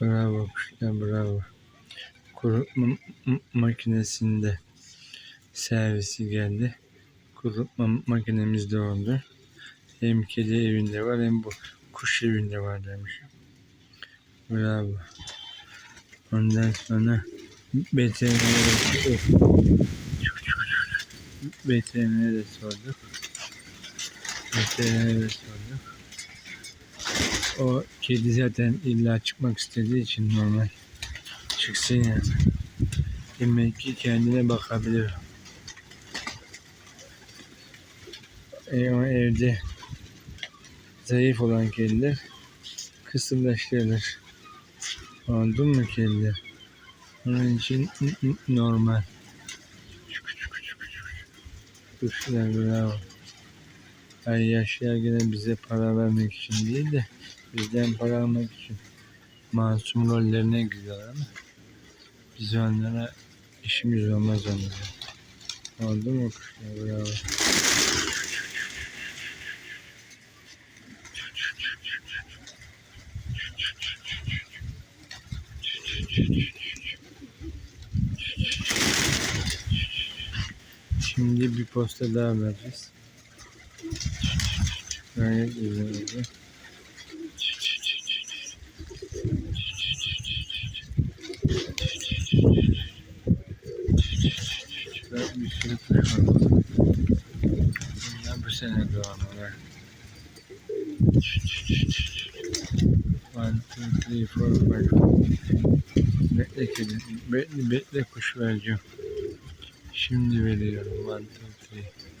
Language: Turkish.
Bravo kuşlar bravo. Kurutma makinesinde servisi geldi. Kurutma makinemiz de oldu. Hem kedi evinde var hem bu kuş evinde var demiş. Bravo. Ondan sonra veterinere veterinere sorduk. Veterinere sorduk. O kedi zaten illa çıkmak istediği için normal. Çıksın yani. Demek ki kendine bakabilir. E, ama evde zayıf olan kediler kısırlaştırılır. Anladın mı kediler? Onun için normal. Kuşlar bravo. Ay yaşlılar gene bize para vermek için değil de bizden para almak için masum rollerine giriyorlar ama biz onlara işimiz olmaz onlara. Oldu mu kuşlar bravo. Şimdi bir posta daha vereceğiz. Gayet güzel oldu. Şurada bir sürü var. Bunlar bu sene doğanlar. One, two, three, four, five. Bekle kedi. Bekle, bekle kuş vereceğim. Şimdi veriyorum. One, two, three.